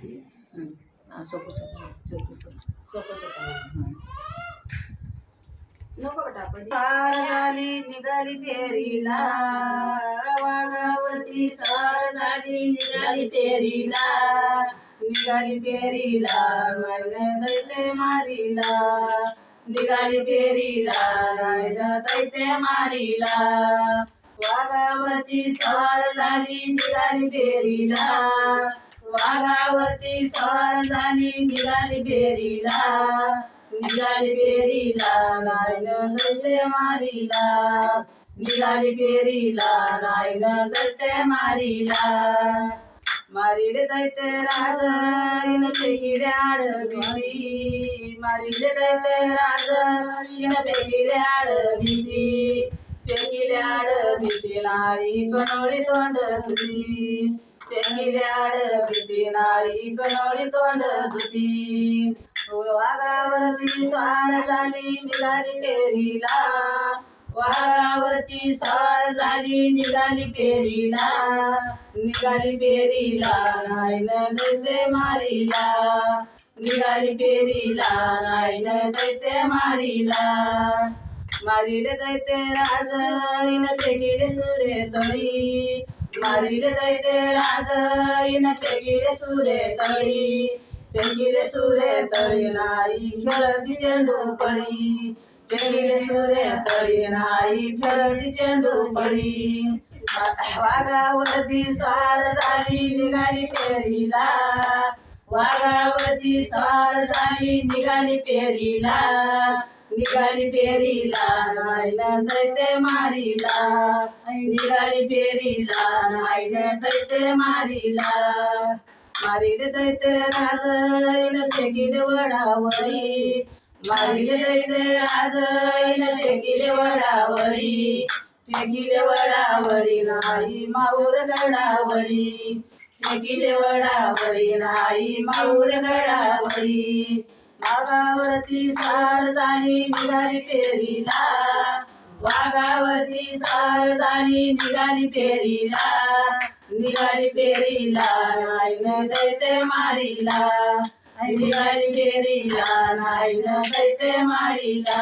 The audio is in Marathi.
सोपं सोपं सोपं सार झाली निघाली फेरीला. वाघावरती सार झाली निघाली फेरीला. निघाली फेरीला रायन दैते मारीला. निघाली फेरीला रायन दैते मारीला. वागावरती सार झाली निघाली फेरीला. वाघावरती स्वार झाली निघाली बेरीला निघाली बेरीला नायन दैते मारीला. निघाली बेरीला नायन दैते मारीला. मारिले दैते राज इन पेकिऱ्याड भीती. मारिले दैते राज इन पेकिऱ्याड भीती. पेकिल्याड भीती नाही कनोळी तोंड तुझी पेकिल्याड भीती नाळी कनोळी तोंड तुझी वाघावरती स्वार झाली निघाली फेरीला वारावरती स्वार झाली निघाली फेरीला निघाली फेरीला नायन दैते मारीला. निघाली फेरीला नायन दैते मारीला. मारिले दैते राज इन पेगिले सुरे तळी. मारिले दैते राज इन पेगिले सुरे तळी. पेगिले सुरे तळी नाही खेळती चेंडू पडी पेगिले सुरे तळी नाही खेळती चेंडू पडी वाघावरती स्वार झाली निघाली फेरीला वाघावरती स्वार झाली निघाली फेरीला निघाली पेरीला नायन दैते मारिला. निघाली फेरीला नायन दैते मारीला. मारिले दैते राज इन फेकिले वडावरी. मारिले दैते राज इन वडावरी. फेकिले वडावरी नाही माऊर गडावरी. फेकिले वडावरी नाही माऊर गडावरी. वाघावरती सार जाणी निघाली फेरीला. वाघावरती सार जाणी निघाली फेरीला. निघाली फेरीला नाईन दैते मारीला. निघाली फेरीला नाईन दैते मारीला.